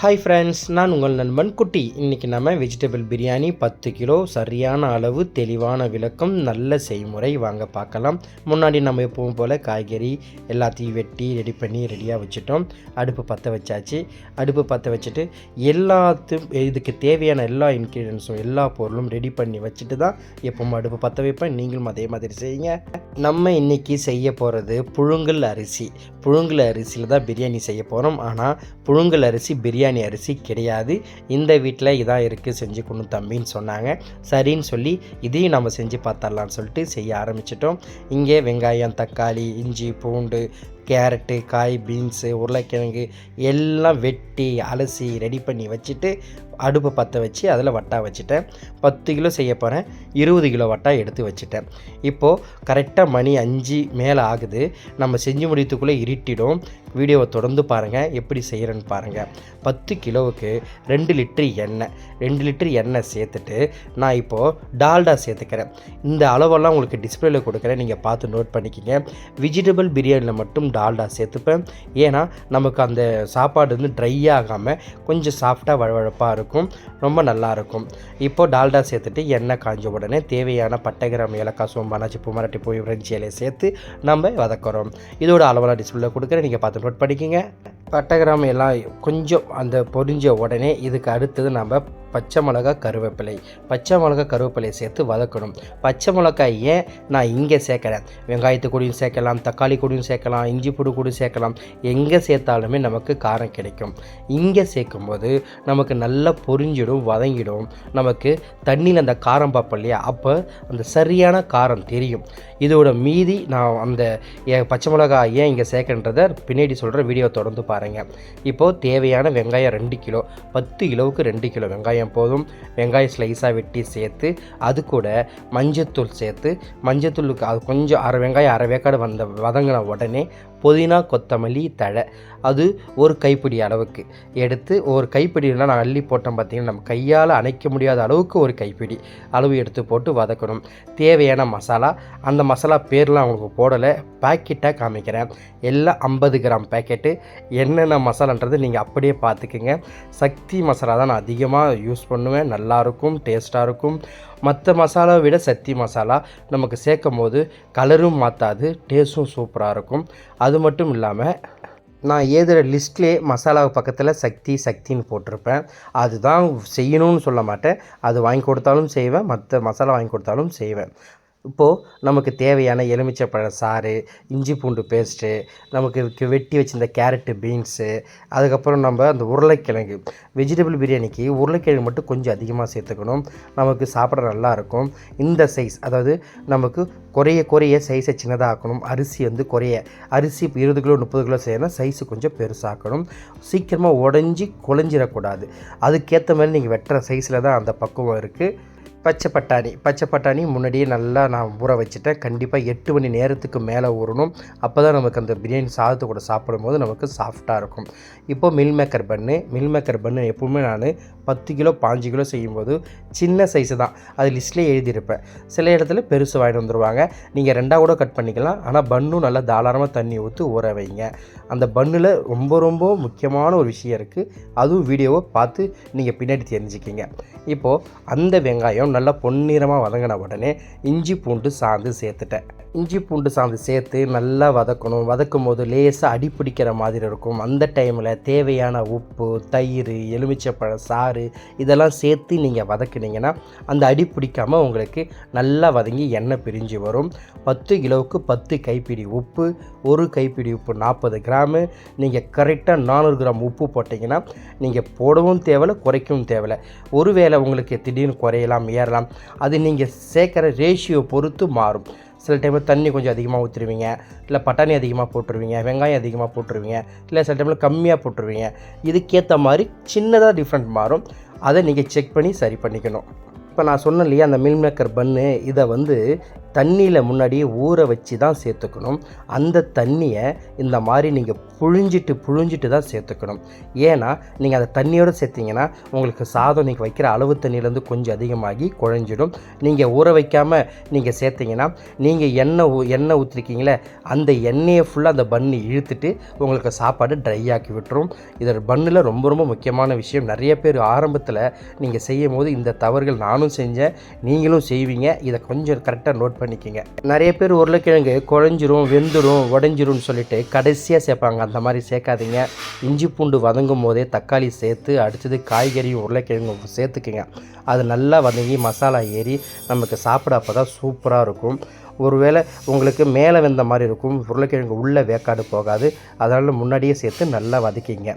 Hi friends நான் உங்கள் நண்பன் குட்டி. இன்றைக்கி நம்ம வெஜிடபிள் பிரியாணி பத்து கிலோ சரியான அளவு தெளிவான விளக்கம் நல்ல செய்முறை வாங்க பார்க்கலாம். முன்னாடி நம்ம எப்பவும் போல் காய்கறி எல்லாத்தையும் வெட்டி ரெடி பண்ணி ரெடியாக வச்சுட்டோம். அடுப்பு பற்ற வச்சாச்சு. அடுப்பு பற்ற வச்சுட்டு எல்லாத்தையும் இதுக்கு தேவையான எல்லா இன்க்ரீடியன்ஸும் எல்லா பொருளும் ரெடி பண்ணி வச்சுட்டு தான் எப்பவும் அடுப்பு பற்ற வைப்பேன். நீங்களும் அதே மாதிரி செய்யுங்க. நம்ம இன்றைக்கி செய்ய போகிறது புழுங்கல் அரிசி. புழுங்கல் அரிசியில் தான் பிரியாணி செய்ய போகிறோம் ஆனால் புழுங்கல் அரிசி பிரியாணி அரிசி கிடையாது. இந்த வீட்டில் இதான் இருக்குது செஞ்சு கொண்டு தம்பின்னு சொன்னாங்க. சரின்னு சொல்லி இதையும் நம்ம செஞ்சு பார்த்தரலான்னு சொல்லிட்டு செய்ய ஆரம்பிச்சிட்டோம். இங்கே வெங்காயம் தக்காளி இஞ்சி பூண்டு கேரட்டு காய் பீன்ஸு உருளைக்கிழங்கு எல்லாம் வெட்டி அலசி ரெடி பண்ணி வச்சுட்டு அடுப்பை பற்ற வச்சு அதில் வட்டா வச்சுட்டேன். பத்து கிலோ செய்ய போகிறேன் இருபது கிலோ வட்டா எடுத்து வச்சுட்டேன். இப்போது கரெக்டாக மணி அஞ்சு மேலே ஆகுது. நம்ம செஞ்சு முடித்துக்குள்ளே இருட்டிடும். வீடியோவை தொடர்ந்து பாருங்கள் எப்படி செய்கிறேன்னு பாருங்கள் பத்து கிலோவுக்கு ரெண்டு லிட்டரு எண்ணெய். ரெண்டு லிட்டரு எண்ணெய் சேர்த்துட்டு நான் இப்போது டால்டா சேர்த்துக்கிறேன். இந்த அளவெல்லாம் உங்களுக்கு டிஸ்பிளேயில் கொடுக்குறேன். நீங்கள் பார்த்து நோட் பண்ணிக்கிங்க. வெஜிடபிள் பிரியாணியில் மட்டும் டால்டா சேர்த்துப்பேன். ஏன்னா நமக்கு அந்த சாப்பாடு வந்து ட்ரை ஆகாமல் கொஞ்சம் சாஃப்டாக வழவழப்பாக இருக்கும். ரொம்ப நல்லாயிருக்கும் இப்போது டால்டா சேர்த்துட்டு எண்ணெய் காஞ்ச உடனே தேவையான பட்டை கிராம் ஏலக்காய் சோம்பானா சிப்பு மரட்டி போய் ஃப்ரெஞ்சு இலையை சேர்த்து நம்ம வதக்குறோம். இதோட அளவெல்லாம் டிஸ்பிளே கொடுக்குறேன். நீங்கள் பார்த்து நோட் பண்ணிக்கிங்க. பட்டை கிராம் எல்லாம் கொஞ்சம் அந்த பொரிஞ்ச உடனே இதுக்கு அடுத்தது நம்ம பச்சை மிளகா கருவேப்பிலை. பச்சை மிளகா கருவேப்பிலை சேர்த்து வதக்கணும். பச்சை மிளகாய் ஏன் நான் இங்கே சேர்க்குறேன் வெங்காயத்து கூடயும் சேர்க்கலாம் தக்காளி கூடயும் சேர்க்கலாம் இஞ்சி பூடு கூட சேர்க்கலாம். எங்கே சேர்த்தாலுமே நமக்கு காரம் கிடைக்கும். இங்கே சேர்க்கும்போது நமக்கு நல்லா பொரிஞ்சிடும் வதங்கிடும். நமக்கு தண்ணியில் அந்த காரம் பார்ப்போம் இல்லையா? அப்போ அந்த சரியான காரம் தெரியும். இதோட மீதி நான் அந்த ஏ- பச்சை மிளகாய் ஏன் இங்கே சேர்க்கன்றதை பின்னாடி சொல்கிற வீடியோ தொடர்ந்து பாருங்கள் இப்போது தேவையான வெங்காயம் ரெண்டு கிலோ பத்து கிலோவுக்கு ரெண்டு கிலோ வெங்காயம் போதும் வெங்காயம் ஸ்லைஸாக வெட்டி சேர்த்து அது கூட மஞ்சத்தூள் சேர்த்து மஞ்சத்தூளுக்கு அது கொஞ்சம் அரை வெங்காயம் அரை வேக்காடு வந்த வதங்கின உடனே புதினா கொத்தமல்லி தழை. அது ஒரு கைப்பிடி அளவுக்கு. எடுத்து ஒரு கைப்பிடிலாம் நான் அள்ளி போட்டோம் பார்த்தீங்கன்னா நம்ம கையால் அணைக்க முடியாத அளவுக்கு ஒரு கைப்பிடி அளவு எடுத்து போட்டு வதக்கணும். தேவையான மசாலா அந்த மசாலா பேர்லாம் உங்களுக்கு போடலை. பாக்கெட்டாக காமிக்கிறேன். எல்லாம் ஐம்பது கிராம் பேக்கெட்டு. என்னென்ன மசாலான்றது நீங்கள் அப்படியே பார்த்துக்குங்க. சக்தி மசாலா தான் நான் அதிகமாக யூஸ் பண்ணுவேன். நல்லாயிருக்கும் டேஸ்ட்டாக இருக்கும். மற்ற மசாலாவை விட சக்தி மசாலா நமக்கு சேர்க்கும் போது கலரும் மாற்றாது டேஸ்ட்டும் சூப்பராக இருக்கும். அது மட்டும் இல்லாமல் நான் ஏதுற லிஸ்ட்லேயே மசாலா பக்கத்தில் சக்தி சக்தின்னு போட்டிருப்பேன். அதுதான் செய்யணும்னு சொல்ல மாட்டேன். அது வாங்கி கொடுத்தாலும் செய்வேன் மற்ற மசாலா வாங்கி கொடுத்தாலும் செய்வேன். இப்போது நமக்கு தேவையான எலுமிச்சைப்பழ சாறு இஞ்சி பூண்டு பேஸ்ட்டு நமக்கு வெட்டி வச்சிருந்த கேரட்டு பீன்ஸு அதுக்கப்புறம் நம்ம அந்த உருளைக்கிழங்கு. வெஜிடபிள் பிரியாணிக்கு உருளைக்கிழங்கு மட்டும் கொஞ்சம் அதிகமாக சேர்த்துக்கணும். நமக்கு சாப்பிட நல்லாயிருக்கும் இந்த சைஸ் அதாவது நமக்கு குறைய குறைய சைஸை சின்னதாக ஆக்கணும் அரிசி வந்து குறைய அரிசி இப்போ இருபது கிலோ முப்பது கிலோ செய்யணும் சைஸு கொஞ்சம் பெருசாக்கணும். சீக்கிரமாக உடஞ்சி குழஞ்சிடக்கூடாது. அதுக்கேற்ற மாதிரி நீங்கள் வெட்டுற சைஸில் தான் அந்த பக்குவம் இருக்குது பச்சை பட்டாணி. பச்சை பட்டாணி முன்னாடியே நல்லா நான் ஊற வச்சுட்டேன். கண்டிப்பாக எட்டு மணி நேரத்துக்கு மேலே ஊறணும். அப்போ தான் நமக்கு அந்த பிரியாணி சாதத்தை கூட சாப்பிடும்போது நமக்கு சாஃப்டாக இருக்கும். இப்போ மில் மேக்கர் பன்னு மில் மேக்கர் பன்னு எப்பவுமே நான் பத்து கிலோ பாஞ்சு கிலோ செய்யும்போது சின்ன சைஸு தான். அது லிஸ்ட்லேயே எழுதியிருப்பேன். சில இடத்துல பெருசு வாங்கிட்டு வந்துடுவாங்க நீங்கள் ரெண்டாக கூட கட் பண்ணிக்கலாம். ஆனால் பன்னும் நல்லா தாராளமாக தண்ணி ஊற்றி ஊற வைங்க. அந்த பண்ணில் ரொம்ப ரொம்ப முக்கியமான ஒரு விஷயம் இருக்குது அதுவும் வீடியோவை பார்த்து நீங்கள் பின்னாடி தெரிஞ்சுக்கிங்க. இப்போது அந்த வெங்காயம் நல்லா பொன்னிறமாக வதங்கின உடனே இஞ்சி பூண்டு சாந்து சேர்த்துட்டேன். இஞ்சி பூண்டு சாந்து சேர்த்து நல்லா வதக்கணும். வதக்கும் போது லேசாக அடி பிடிக்கிற மாதிரி இருக்கும். அந்த டைமில் தேவையான உப்பு தயிர் எலுமிச்சைப்பழம் சாறு இதெல்லாம் சேர்த்து நீங்கள் வதக்குனீங்கன்னா அந்த அடி பிடிக்காமல் உங்களுக்கு நல்லா வதங்கி எண்ணெய் பிரிஞ்சு வரும். பத்து கிலோவுக்கு பத்து கைப்பிடி உப்பு ஒரு கைப்பிடி உப்பு நாற்பது கிராமு. நீங்கள் கரெக்டாக நானூறு கிராம் உப்பு போட்டிங்கன்னா நீங்கள் போடவும் தேவையில்ல குறைக்கவும் தேவையில்ல. ஒருவேளை உங்களுக்கு திடீர்னு குறையலாம் ஏறலாம் அது நீங்கள் சேர்க்குற ரேஷியோ பொறுத்து மாறும். சில டைமில் தண்ணி கொஞ்சம் அதிகமாக ஊற்றிடுவீங்க இல்லை பட்டாணி அதிகமாக போட்டுருவீங்க வெங்காயம் அதிகமாக போட்டுருவீங்க இல்லை சில டைமில் கம்மியாக போட்டுருவீங்க. இதுக்கேற்ற மாதிரி சின்னதாக டிஃப்ரெண்ட் மாறும். அதை நீங்கள் செக் பண்ணி சரி பண்ணிக்கணும். இப்போ நான் சொன்னேன் இல்லையா அந்த மில் மேக்கர் பன்னு இதை வந்து தண்ணியில் முன்னாடியே ஊற வச்சு தான் சேர்த்துக்கணும். அந்த தண்ணியை இந்த மாதிரி நீங்கள் புழிஞ்சிட்டு புழிஞ்சிட்டு தான் சேர்த்துக்கணும். ஏன்னா நீங்கள் அதை தண்ணியோடு சேர்த்திங்கன்னா உங்களுக்கு சாதம் நீங்கள் வைக்கிற அளவு தண்ணியிலேருந்து கொஞ்சம் அதிகமாகி குழஞ்சிடும். நீங்கள் ஊற வைக்காமல் நீங்கள் சேர்த்திங்கன்னா நீங்கள் எண்ணெய் ஊ எண்ணெய் ஊற்றிருக்கீங்களே அந்த எண்ணெயை ஃபுல்லாக அந்த பண்ணு இழுத்துட்டு உங்களுக்கு சாப்பாடு ட்ரை ஆக்கி விட்டுரும். இதில் பன்னில் ரொம்ப ரொம்ப முக்கியமான விஷயம் நிறைய பேர் ஆரம்பத்தில் நீங்கள் செய்யும் போது இந்த தவறுகள் நானும் செஞ்சேன் நீங்களும் செய்வீங்க. இதை கொஞ்சம் கரெக்டாக நோட் பண்ணி பண்ணிக்கோங்க. நிறைய பேர் உருளைக்கிழங்கு குழஞ்சிரும் வெந்துடும் உடஞ்சிரும்னு சொல்லிட்டு கடைசியாக சேர்ப்பாங்க. அந்த மாதிரி சேர்க்காதீங்க. இஞ்சி பூண்டு வதங்கும் போதே தக்காளி சேர்த்து அடுத்தது காய்கறியும் உருளைக்கிழங்கும் சேர்த்துக்குங்க. அது நல்லா வதங்கி மசாலா ஏறி நமக்கு சாப்பிட அப்போ தான் சூப்பராக இருக்கும். ஒருவேளை உங்களுக்கு மேலே வெந்த மாதிரி இருக்கும். உருளைக்கிழங்கு உள்ளே வேக்காடு போகாது. அதனால் முன்னாடியே சேர்த்து நல்லா வதக்கிங்க.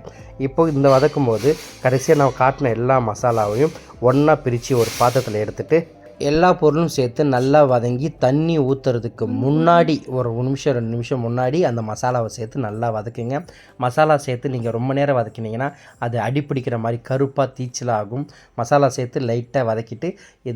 இப்போ இந்த வதக்கும் போது கடைசியாக நான் காட்டின எல்லா மசாலாவையும் ஒன்றா பிரித்து ஒரு பாத்திரத்தில் எடுத்துகிட்டு எல்லா பொருளும் சேர்த்து நல்லா வதங்கி தண்ணி ஊற்றுறதுக்கு முன்னாடி ஒரு நிமிஷம் ரெண்டு நிமிஷம் முன்னாடி அந்த மசாலாவை சேர்த்து நல்லா வதக்குங்க. மசாலா சேர்த்து நீங்கள் ரொம்ப நேரம் வதக்கினீங்கன்னா அது அடிப்பிடிக்கிற மாதிரி கருப்பாக தீச்சலாகும். மசாலா சேர்த்து லைட்டாக வதக்கிட்டு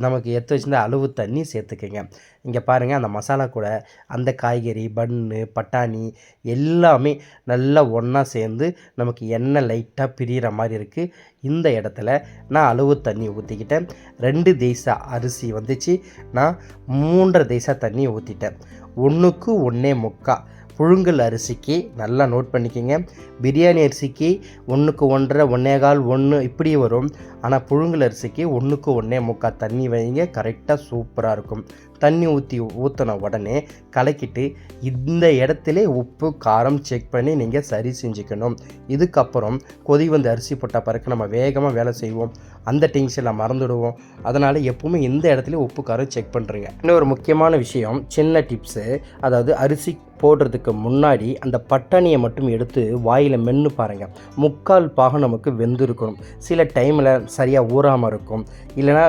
நமக்கு எடுத்து வச்சுருந்த அளவு தண்ணி சேர்த்துக்கங்க. இங்கே பாருங்கள் அந்த மசாலா கூட அந்த காய்கறி பன்னு பட்டாணி எல்லாமே நல்லா ஒன்றா சேர்ந்து நமக்கு எண்ணெய் லைட்டாக பிரியிற மாதிரி இருக்குது இந்த இடத்துல நான் அளவு தண்ணி ஊற்றிக்கிட்டேன் ரெண்டு தேசா அரிசி வந்துச்சு. நான் மூன்றரை தேசா தண்ணி ஊற்றிட்டேன் ஒன்றுக்கு ஒன்றே முக்கா புழுங்கல் அரிசிக்கு நல்லா நோட் பண்ணிக்கோங்க. பிரியாணி அரிசிக்கு ஒன்றுக்கு ஒன்றரை ஒன்றே கால் ஒன்று இப்படி வரும். ஆனால் புழுங்கல் அரிசிக்கு ஒன்றுக்கு ஒன்றே முக்கால் தண்ணி வைங்க. கரெக்டாக சூப்பராக இருக்கும். தண்ணி ஊற்றி ஊற்றின உடனே கலக்கிட்டு இந்த இடத்துல உப்பு காரம் செக் பண்ணி நீங்கள் சரி செஞ்சுக்கணும். இதுக்கப்புறம் கொதி வந்து அரிசி போட்ட பிறகு நம்ம வேகமாக வேலை செய்வோம். அந்த டென்ஷனில் மறந்துடுவோம். அதனால் எப்பவுமே எந்த இடத்துலையும் உப்பு காரம் செக் பண்ணுறீங்க இன்னொரு முக்கியமான விஷயம் சின்ன டிப்ஸு அதாவது அரிசி போடுறதுக்கு முன்னாடி அந்த பட்டாணியை மட்டும் எடுத்து வாயில் மென்று பாருங்கள் முக்கால் பாகம் நமக்கு வெந்திருக்கணும். சில டைமில் சரியாக ஊறாமல் இருக்கும். இல்லைனா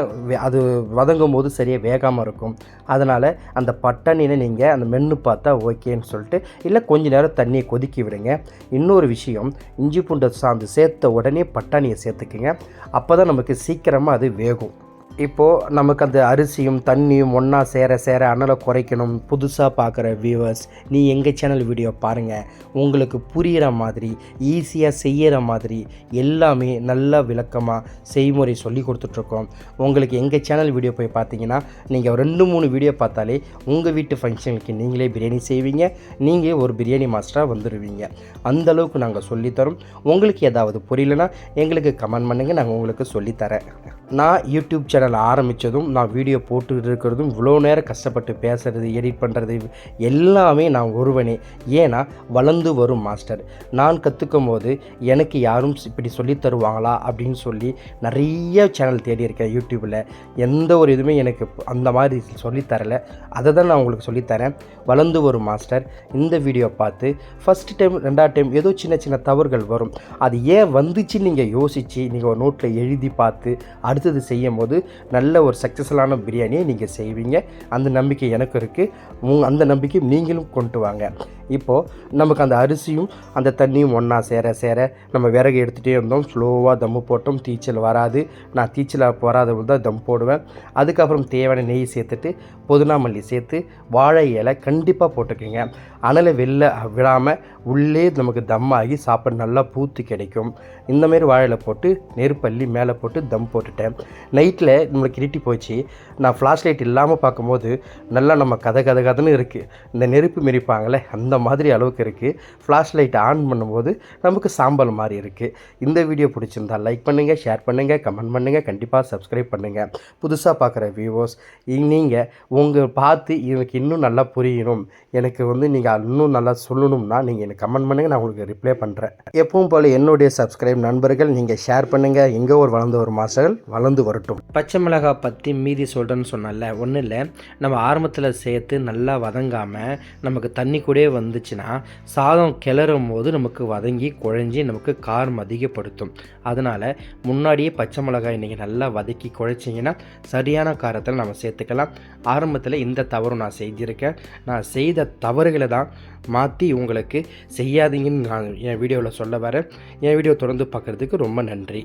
அது வதங்கும் போது சரியாக வேகாமல் இருக்கும். அதனால் அந்த பட்டாணியில் நீங்கள் அந்த மென்று பார்த்தா ஓகேன்னு சொல்லிட்டு இல்லை கொஞ்ச நேரம் தண்ணியை கொதிக்கி விடுங்க. இன்னொரு விஷயம் இஞ்சி பூண்டை சாந்து சேர்த்த உடனே பட்டாணியை சேர்த்துக்குங்க. அப்போ தான் நமக்கு சீக்கிரமாக அது வேகும். இப்போது நமக்கு அந்த அரிசியும் தண்ணியும் ஒன்றா சேர சேர அனலை குறைக்கணும். புதுசாக பார்க்குற வியூவர்ஸ் நீ எங்கள் சேனல் வீடியோ பாருங்கள் உங்களுக்கு புரிகிற மாதிரி ஈஸியாக செய்கிற மாதிரி எல்லாமே நல்லா விளக்கமாக செய்முறை சொல்லி கொடுத்துட்ருக்கோம். உங்களுக்கு எங்கள் சேனல் வீடியோ போய் பார்த்தீங்கன்னா நீங்கள் ரெண்டு மூணு வீடியோ பார்த்தாலே உங்கள் வீட்டு ஃபங்க்ஷனுக்கு நீங்களே பிரியாணி செய்வீங்க. நீங்கள் ஒரு பிரியாணி மாஸ்டராக வந்துடுவீங்க அந்தளவுக்கு நாங்கள் சொல்லித்தரோம். உங்களுக்கு ஏதாவது புரியலனா எங்களுக்கு கமெண்ட் பண்ணுங்கள் நாங்கள் உங்களுக்கு சொல்லித்தரேன். நான் யூடியூப் சேனல் ஆரம்பித்ததும் நான் வீடியோ போட்டுக்கிட்டு இருக்கிறதும் இவ்வளோ நேரம் கஷ்டப்பட்டு பேசுகிறது எடிட் பண்ணுறது எல்லாமே நான் ஒருவனே. ஏன்னா வளர்ந்து வரும் மாஸ்டர். நான் கற்றுக்கும் போது எனக்கு யாரும் இப்படி சொல்லி தருவாங்களா அப்படின்னு சொல்லி நிறைய சேனல் தேடி இருக்கேன் யூடியூப்பில் எந்த ஒரு இதுவுமே எனக்கு அந்த மாதிரி சொல்லித்தரலை அதை தான் நான் உங்களுக்கு சொல்லித்தரேன் வளர்ந்து வரும் மாஸ்டர் இந்த வீடியோ பார்த்து ஃபஸ்ட் டைம் ரெண்டாவது டைம் ஏதோ சின்ன சின்ன தவறுகள் வரும். அது ஏன் வந்துச்சு நீங்கள் யோசித்து நீங்கள் ஒரு நோட்டில் எழுதி பார்த்து அடுத்தது செய்யும் போது நல்ல ஒரு சக்ஸஸ்ஃபுல்லான பிரியாணியை நீங்கள் செய்வீங்க. அந்த நம்பிக்கை எனக்கு இருக்குது அந்த நம்பிக்கை நீங்களும் கொண்டு வாங்க. இப்போது நமக்கு அந்த அரிசியும் அந்த தண்ணியும் ஒன்றா சேர சேர நம்ம விறகு எடுத்துகிட்டே இருந்தோம். ஸ்லோவாக தம்மு போட்டோம். தீச்சல் வராது. நான் தீச்சல் வராதவங்க தான் தம் போடுவேன். அதுக்கப்புறம் தேவையான நெய் சேர்த்துட்டு புதினா மல்லி சேர்த்து வாழை இலை கண்டிப்பாக போட்டுக்கோங்க. அனலை வெளில விடாமல் உள்ளே நமக்கு தம்மாகி சாப்பாடு நல்லா பூத்து கிடைக்கும். இந்தமாரி வாழையில் போட்டு நெருப்பள்ளி மேலே போட்டு தம் போட்டுட்டேன். நைட்டில் நம்மளுக்கு இருட்டி போச்சு. நான் ஃப்ளாஷ் லைட் இல்லாமல் பார்க்கும்போது நல்லா நம்ம கதை கதை கதைன்னு இருக்குது இந்த நெருப்பு மிரிப்பாங்களே அந்த மாதிரி அளவுக்கு இருக்குது ஃப்ளாஷ் லைட் ஆன் பண்ணும்போது நமக்கு சாம்பல் மாதிரி இருக்குது இந்த வீடியோ பிடிச்சிருந்தா லைக் பண்ணுங்கள் ஷேர் பண்ணுங்கள் கமெண்ட் பண்ணுங்கள் கண்டிப்பாக சப்ஸ்கிரைப் பண்ணுங்கள் புதுசாக பார்க்குற வியூவர்ஸ் நீங்கள் உங்கள் பார்த்து எனக்கு இன்னும் நல்லா புரியணும். எனக்கு வந்து நீங்கள் இன்னும் நல்லா சொல்லணும்னா நீங்கள் எனக்கு கமெண்ட் பண்ணுங்கள் நான் உங்களுக்கு ரிப்ளை பண்ணுறேன் எப்பவும் போல் என்னுடைய சப்ஸ்கிரைப் நண்பர்கள் நீங்கள் ஷேர் பண்ணுங்கள் எங்கே ஒரு வளர்ந்து ஒரு மாசங்கள் வளர்ந்து வரட்டும். பச்சை மிளகாய் பற்றி மீதி சொல்கிறேன்னு சொன்னால ஒன்றும் இல்லை. நம்ம ஆரம்பத்தில் சேர்த்து நல்லா வதங்காமல் நமக்கு தண்ணி கூட வந்துச்சுன்னா சாதம் கிளறும் போது நமக்கு வதங்கி குழஞ்சி நமக்கு காரம் அதிகப்படுத்தும். அதனால் முன்னாடியே பச்சை மிளகாய் இன்றைக்கி நல்லா வதக்கி குழைச்சிங்கன்னா சரியான காரத்தில் நம்ம சேர்த்துக்கலாம். ஆரம்பத்தில் இந்த தவறும் நான் செஞ்சுருக்கேன். நான் செய்த தவறுகளை தான் மாற்றி உங்களுக்கு செய்யாதீங்கன்னு நான் என் வீடியோவில் சொல்ல வரேன். என் வீடியோ தொடர்ந்து பார்க்குறதுக்கு ரொம்ப நன்றி.